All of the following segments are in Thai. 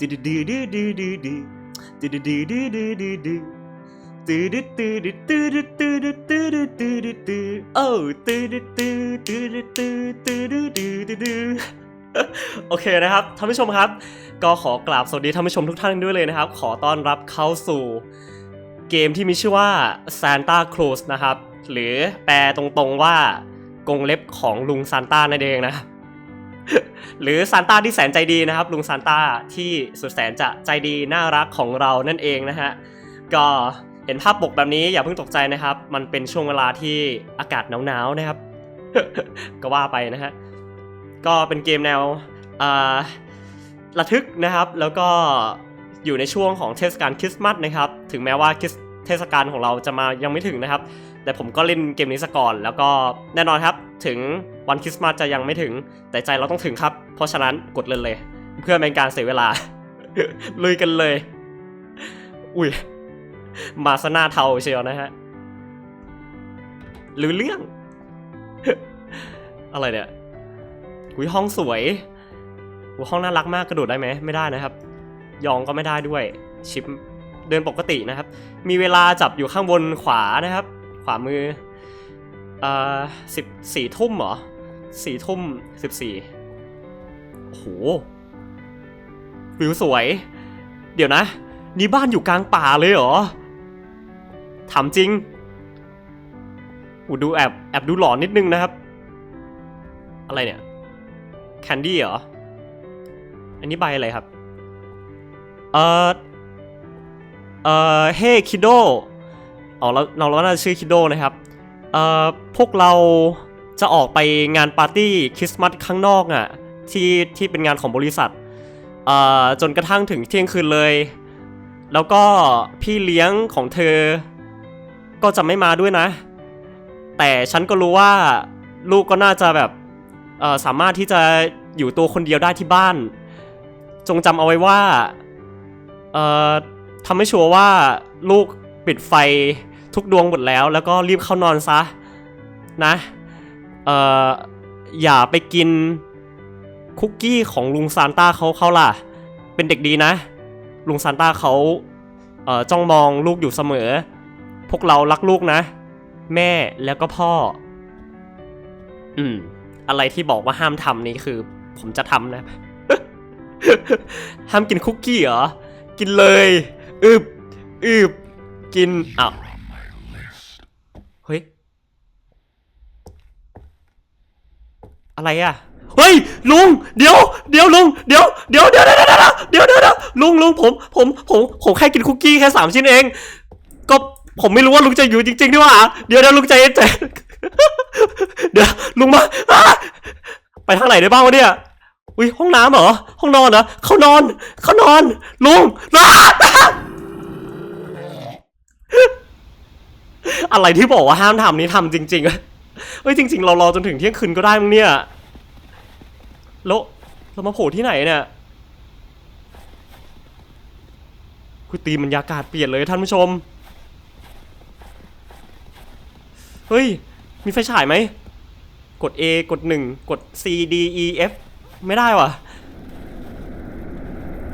ดืดดืดดืดดืดดืดดืดดืดดืดดืดดืดดืดตืดตืดตืดตืดตืดตืดตื้อโอ้ตืดตื้อตื้อดืดตื้อตื้อดืดดืดดืดโอเคนะครับท่านผู้ชมครับ ก็ขอกราบสวัสดีท่านผู้ชมทุกท่านด้วยเลยนะครับ ขอต้อนรับเข้าสู่เกมที่มีชื่อว่า Santa Claus นะครับ หรือแปลตรงๆว่ากงเล็บของลุงซานต้านั่นเองนะครับ หรือซานต้าที่แสนใจดีนะครับ ลุงซานต้าที่สุดแสนจะใจดีน่ารักของเรานั่นเองนะฮะก็เห็นภาพปกแบบนี้อย่าเพิ่งตกใจนะครับ มันเป็นช่วงเวลาที่อากาศหนาวๆนะครับ ก็ว่าไปนะฮะก็เป็นเกมแนวระทึกนะครับ แล้วก็อยู่ในช่วงของเทศกาลคริสต์มาสนะครับ ถึงแม้ว่าเทศกาลของเราจะมายังไม่ถึงนะครับ แต่ผมก็เล่นเกมนี้ซะก่อน แล้วก็แน่นอนครับ ถึงวันคริสต์มาสจะยังไม่ถึง แต่ใจเราต้องถึงครับ เพราะฉะนั้นกดเลยเลย เพื่อเป็นการเสียเวลา ลุยกันเลย อุ้ย มาซะหน้าเทาเชียวนะฮะหรือเรื่อง อะไรเนี่ยอุ้ยห้องสวยอุ้ยห้องน่ารักมากกระโดดได้ไหมไม่ได้นะครับ ยองก็ไม่ได้ด้วย ชิปเดินปกตินะครับ มีเวลาจับอยู่ข้างบนขวานะครับ ขวามืออ่อสิบสี่ทุ่มเหรอสี่ทุ่มสิบสี่โอ้โหวิวสวย เดี๋ยวนะ นี่บ้านอยู่กลางป่าเลยเหรอถามจริงอูดูแอบแอบดูหลอนนิดนึงนะครับ อะไรเนี่ยแคนดี้เหรอ อันนี้ใบอะไรครับ เอ่อ เอ่อ เฮ้คิโด อ๋อเราเราเราน่าจะชื่อคิโดนะครับเอ่อพวกเราจะออกไปงานปาร์ตี้คริสต์มาสข้างนอกอะ่ะที่ที่เป็นงานของบริษัทเอ่อจนกระทั่งถึงเที่ยงคืนเลย แล้วก็พี่เลี้ยงของเธอ ก็จะไม่มาด้วยนะ แต่ฉันก็รู้ว่าลูกก็น่าจะแบบเอ่อสามารถที่จะอยู่ตัวคนเดียวได้ที่บ้าน จงจำเอาไว้ว่าเอ่อทำให้ชัวร์ว่าลูกปิดไฟ ทุกดวงหมดแล้ว แล้วก็รีบเข้านอนซะนะเอ่ออย่าไปกินคุกกี้ของลุงซานต้าเขาเขาล่ะ เป็นเด็กดีนะ ลุงซานต้าเขาเอ่อจ้องมองลูกอยู่เสมอ พวกเรารักลูกนะ แม่แล้วก็พ่อ อืม อะไรที่บอกว่าห้ามทำนี่คือ ผมจะทำนะ ห้ามกินคุกกี้เหรอ กินเลย อึบ อึบ กินอ้าวเฮ้ย อะไรอะเฮ้ยลุงเดี๋ยวเดี๋ยวลุงเดี๋ยวเดี๋ยวเดี๋ยวเดี๋ยวเดี๋ยวเดี๋ยวเดี๋ยวลุงลุงผมผมผมผมแค่กินคุกกี้แค่สามชิ้นเอง ก็ผมไม่รู้ว่าลุงจะอยู่จริงๆนี่หว่าเดี๋ยวเดี๋ยวลุงใจเย็นใจเดี๋ยวลุงมาไปทางไหนได้บ้างวะเนี่ยอุ้ยห้องน้ำเหรอห้องนอนเหรอเขานอนเขานอนลุงอ้าอะไรที่บอกว่าห้ามทำนี่ทำจริงๆอะ เฮ้ยจริง ๆ เรารอจนถึงเที่ยงคืนก็ได้มั้งเนี่ยแล้วเรามาโผล่ที่ไหนเนี่ยคือตีบรรยากาศเปลี่ยนเลยท่านผู้ชม เฮ้ย มีไฟฉายไหม กด A กด 1 กด C D E F ไม่ได้ว่ะ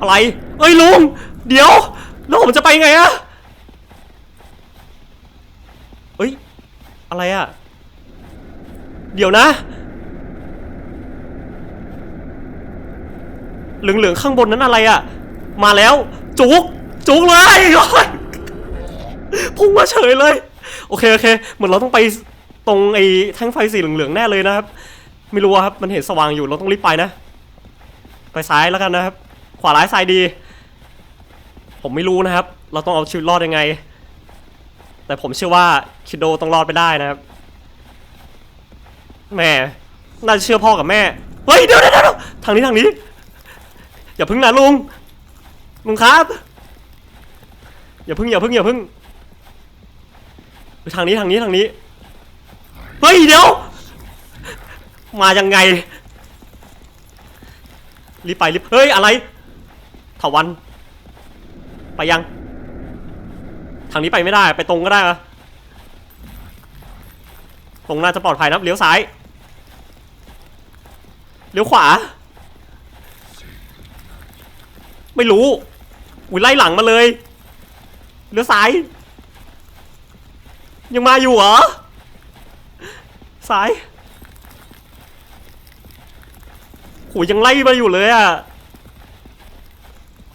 อะไร เอ้ยลุง เดี๋ยว แล้วผมจะไปไงอะเอ้ย อะไรอะ เดี๋ยวนะ เหลืองๆข้างบนนั้นอะไรอะมาแล้ว จุก จุกเลยโอ๊ยพุ่งมาเฉยเลย โอเคโอเค เหมือนเราต้องไปตรงไอ้แท่งไฟสีเหลืองๆแน่เลยนะครับ ไม่รู้ครับ มันเห็นสว่างอยู่ เราต้องรีบไปนะ ไปซ้ายแล้วกันนะครับ ขวาร้ายซ้ายดี ผมไม่รู้นะครับ เราต้องเอาชีวิตรอดยังไง แต่ผมเชื่อว่าคิดโดต้องรอดไปได้นะครับ แม่น่าจะเชื่อพ่อกับแม่ เฮ้ยเดี๋ยวเดี๋ยวเดี๋ยวทางนี้ทางนี้ อย่าพึ่งนะลุง ลุงครับ อย่าพึ่งอย่าพึ่งอย่าพึ่ง ทางนี้ทางนี้ทางนี้ เฮ้ยเดี๋ยว มายังไง รีบไปรีบเฮ้ยอะไรถาวัน ไปยัง ทางนี้ไปไม่ได้ ไปตรงก็ได้อะตรงน่าจะปลอดภัยนะเลี้ยวซ้าย เลี้ยวขวา ไม่รู้อุ้ยไล่หลังมาเลยเลี้ยวซ้าย ยังมาอยู่เหรอซ้ายโหยังไล่มาอยู่เลยอะ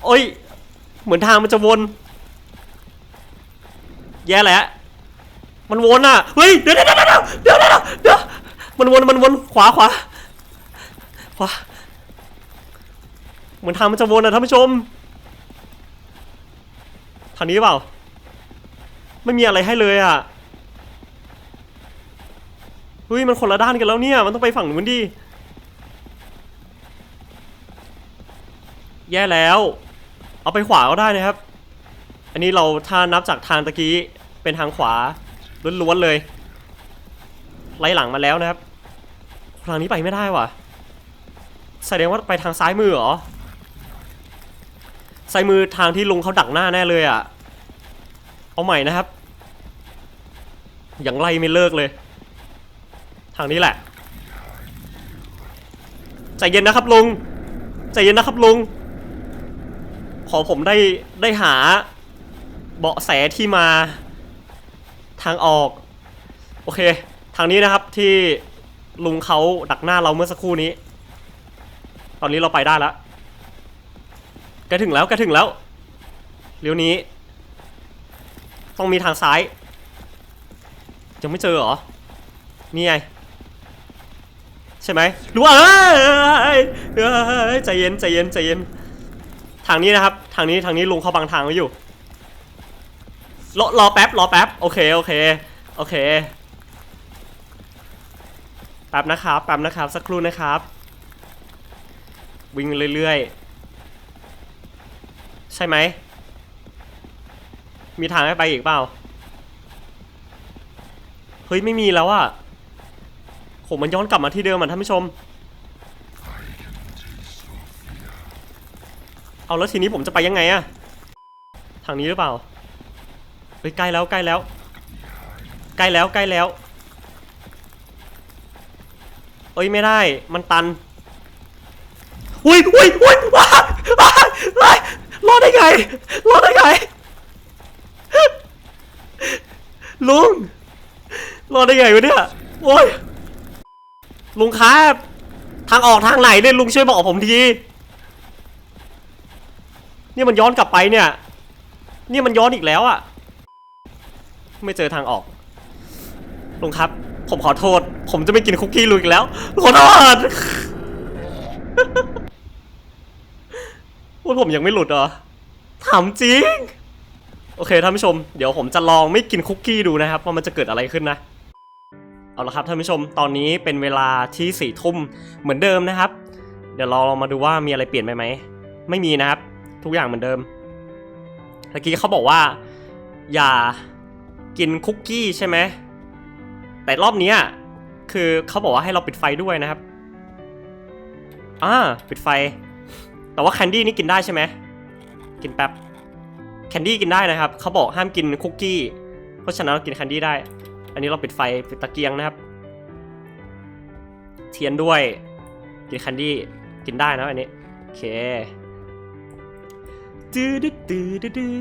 โอ้ย เหมือนทางมันจะวน แย่แล้วมันวนอะ เฮ้ย เดี๋ยวเดี๋ยวเดี๋ยวเดี๋ยวเดี๋ยวเดี๋ยวมันวน มันวน ขวาขวา วาเหมือนทางมันจะวนอะท่านผู้ชมทางนี้เปล่า ไม่มีอะไรให้เลยอะเฮ้ยมันคนละด้านกันแล้วเนี่ย มันต้องไปฝั่งนู้นดิแย่แล้ว เอาไปขวาก็ได้นะครับ อันนี้เราถ้านับจากทางตะกี้เป็นทางขวาล้วนๆเลยไล่หลังมาแล้วนะครับทางนี้ไปไม่ได้ว่ะ แสดงว่าไปทางซ้ายมือเหรอซ้ายมือทางที่ลุงเขาดักหน้าแน่เลยอะ เอาใหม่นะครับ อยังไล่ไม่เลิกเลย ทางนี้แหละ ใจเย็นนะครับลุง ใจเย็นนะครับลุง ขอผมได้ได้หาเบาะแสที่มาทางออก โอเค ทางนี้นะครับที่ลุงเขาดักหน้าเราเมื่อสักครู่นี้ ตอนนี้เราไปได้แล้วกถึงแล้วใกถึงแล้วเลี้ยวนี้ ต้องมีทางซ้าย ยังไม่เจอเหรอ นี่ไง ใช่ไหมหรือว่าเอ้ยใจเย็นใจเย็นใจเย็น ทางนี้นะครับ ทางนี้ทางนี้ลุงเขาบังทางไว้อยู่ รอรอแป๊บรอแป๊บ โอเคโอเคโอเคแป๊บนะครับแป๊บนะครับ สักครู่นะครับ วิ่งเรื่อยๆ ใช่ไหม มีทางให้ไปอีกเปล่า เฮ้ย ไม่มีแล้วอะโหมันย้อนกลับมาที่เดิมอะท่านผู้ชม เอาแล้วทีนี้ผมจะไปยังไงอะทางนี้หรือเปล่า เฮ้ยใกล้แล้วใกล้แล้ว ใกล้แล้วใกล้แล้ว เอ้ยไม่ได้ มันตัน อุ้ยอุ้ยอุ้ยว้ายว้ายว้ายรอดได้ไงรอดได้ไง ลุงรอดได้ไงวะเนี่ยโอ้ยลุงครับ ทางออกทางไหนเนี่ยลุงช่วยบอกผมทีเนี่ยมันย้อนกลับไปเนี่ยเนี่ยมันย้อนอีกแล้วอะไม่เจอทางออกลุงครับ ผมขอโทษ ผมจะไม่กินคุกกี้ลุงอีกแล้วขอโทษ ว่าผมยังไม่หลุดเหรอถามจริง โอเคท่านผู้ชม เดี๋ยวผมจะลองไม่กินคุกกี้ดูนะครับ ว่ามันจะเกิดอะไรขึ้นนะ เอาละครับท่านผู้ชม ตอนนี้เป็นเวลาที่สี่ทุ่มเหมือนเดิมนะครับ เดี๋ยวเราลองมาดูว่ามีอะไรเปลี่ยนไปไหม ไม่มีนะครับ ทุกอย่างเหมือนเดิมเมื่อกี้เขาบอกว่า อย่ากินคุกกี้ใช่ไหม แต่รอบนี้คือเขาบอกว่าให้เราปิดไฟด้วยนะครับ อ่า ปิดไฟ แต่ว่าแคนดี้นี่กินได้ใช่ไหมกินแป๊บแคนดี้กินได้นะครับเขาบอกห้ามกินคุกกี้ เพราะฉะนั้นเรากินแคนดี้ได้ อันนี้เราปิดไฟปิดตะเกียงนะครับ เทียนด้วย กินแคนดี้กินได้นะอันนี้โอเคดื้อดื้อดื้อดื้อดื้อ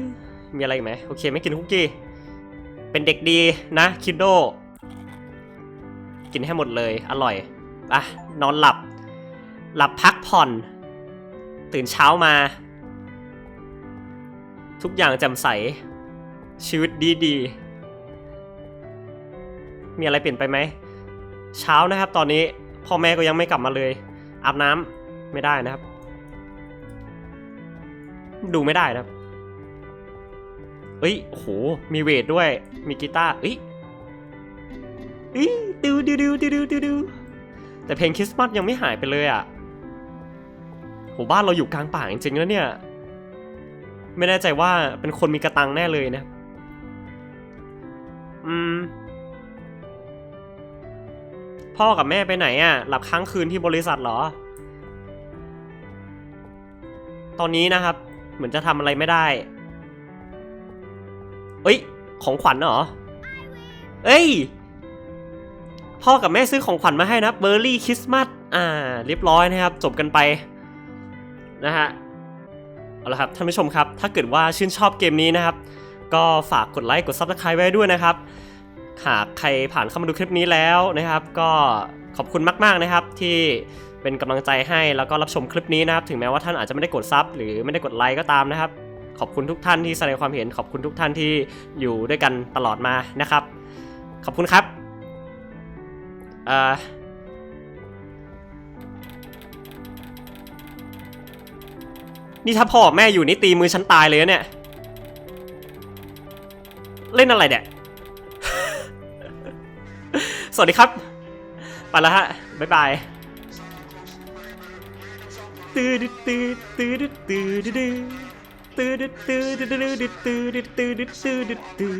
มีอะไรอีกไหมโอเคไม่กินคุกกี้ เป็นเด็กดีนะคิดโดกินให้หมดเลย อร่อยอะนอนหลับ หลับพักผ่อน ตื่นเช้ามา ทุกอย่างแจ่มใส ชีวิตดีดีๆมีอะไรเปลี่ยนไปไหม เช้านะครับตอนนี้พ่อแม่ก็ยังไม่กลับมาเลย อาบน้ำไม่ได้นะครับ ดูไม่ได้นะครับ เอ้ยโอ้โหมีเวทด้วย มีกีตาร์เอ้ยเอ้ยดูดูดูดูดูดูดูแต่เพลงคริสต์มาสยังไม่หายไปเลยอะ โหบ้านเราอยู่กลางป่าจริงๆแล้วเนี่ย ไม่แน่ใจว่าเป็นคนมีกระตังแน่เลยนะ อืม พ่อกับแม่ไปไหนอะ หลับค้างคืนที่บริษัทเหรอ ตอนนี้นะครับ เหมือนจะทำอะไรไม่ได้ เอ้ย ของขวัญเหรอ เอ้ย พ่อกับแม่ซื้อของขวัญมาให้นะเบอร์รี่คริสต์มาส อ่า เรียบร้อยนะครับ จบกันไป นะฮะเอาละครับท่านผู้ชมครับ ถ้าเกิดว่าชื่นชอบเกมนี้นะครับ ก็ฝากกดไลค์กด Subscribe ไว้ด้วยนะครับ หากใครผ่านเข้ามาดูคลิปนี้แล้วนะครับ ก็ขอบคุณมาก ๆ นะครับที่เป็นกำลังใจให้แล้วก็รับชมคลิปนี้นะครับ ถึงแม้ว่าท่านอาจจะไม่ได้กดซับหรือไม่ได้กดไลค์ก็ตามนะครับ ขอบคุณทุกท่านที่แสดงความเห็นขอบคุณทุกท่านที่อยู่ด้วยกันตลอดมานะครับ ขอบคุณครับอ่อ นี่ถ้าพ่อแม่อยู่นี่ตีมือฉันตายเลยเนี่ย เล่นอะไรเนี่ยสวัสดีครับ ไปแล้วฮะ บ๊ายบายตื้อดื้อตื้อตื้อดื้อตื้อดื้อตื้อดื้อตื้อดื้อดื้อตื้อดื้อตื้อดื้อตื้อดื้อ